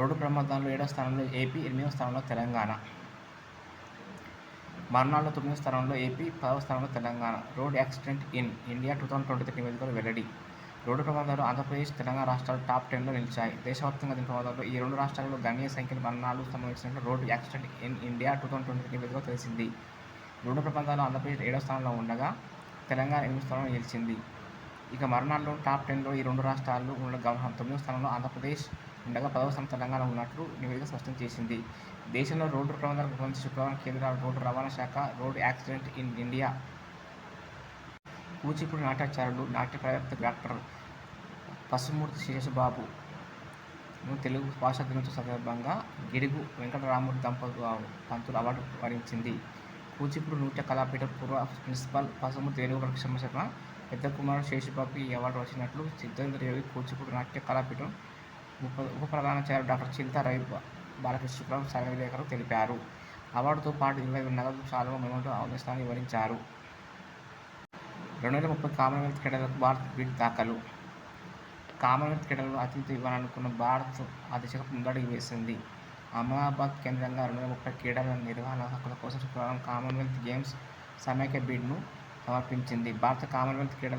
Road ప్రమాదాల్లో ఏడో స్థానంలో ఏపీ ఎనిమిదవ స్థానంలో తెలంగాణ. మరణాల్లో తొమ్మిదవ స్థానంలో ఏపీ పదవ స్థానంలో Telangana. Road accident in India two thousand twenty three నివేదికలు వెల్లడి. రోడ్డు ప్రమాదాలు ఆంధ్రప్రదేశ్ తెలంగాణ రాష్ట్రాలు టాప్ టెన్లో నిలిచాయి. దేశవ్యాప్తంగా దీని ప్రమాదాల్లో ఈ రెండు రాష్ట్రాల్లో గణనీయ సంఖ్యలో మరణాలు సంభవించినట్లు road accident in India two thousand twenty three నివేదికలో తెలిసింది. రోడ్డు ప్రమాదాలు ఆంధ్రప్రదేశ్ ఏడవ స్థానంలో ఉండగా తెలంగాణ ఎనిమిది స్థానంలో నిలిచింది. ఇక మరణాల్లో టాప్ టెన్లో ఈ రెండు రాష్ట్రాలు ఉండగా తొమ్మిదవ స్థానంలో ఆంధ్రప్రదేశ్ ఉండగా పదవ స్థానం తెలంగాణ ఉన్నట్లు నివేదిక స్పష్టం చేసింది. దేశంలో రోడ్డు ప్రమాదాలకు సంబంధించి శుక్రవారం కేంద్ర రోడ్డు రవాణా శాఖ road accident in India Kuchipudi నాట్యాచారులు నాట్య ప్రవేత్త డాక్టర్ పసుమూర్తి శేషబాబు తెలుగు భాషా దినోత్సవ సందర్భంగా గిడుగు వెంకటరాముడు దంపతులు పంతులు అవార్డు వరించింది. కూచిపూడి నృత్య కళాపీఠం పూర్వ ప్రిన్సిపల్ పసుమూర్తి తెలుగు ప్రక్షమ శర్మ పెద్ద కుమారుడు శేషబాబుకి ఈ అవార్డు వచ్చినట్లు సిద్ధేంద్ర యోగి కూచిపూడి నాట్య కళాపీఠం ఉప ఉప ప్రధానాచార్య డాక్టర్ చింతా రవి బాలకృష్ణరావు శుక్రవారం సంఘ తెలిపారు. అవార్డుతో పాటు ఇరవై నగదు శాలువ మెమోటో అవకాశాన్ని వివరించారు. రెండు వేల ముప్పై కామన్వెల్త్ క్రీడలకు భారత్ బిడ్ దాఖలు. కామన్వెల్త్ క్రీడలు అతిథి ఇవ్వాలనుకున్న భారత్ ఆ దిశగా ముందడుగు వేసింది. అహ్మదాబాద్ కేంద్రంగా రెండు వేల ముప్పై క్రీడల నిర్వహణ హక్కుల కోసం శుక్రవారం కామన్వెల్త్ గేమ్స్ సమైక్య బిడ్ను సమర్పించింది. భారత కామన్వెల్త్ క్రీడల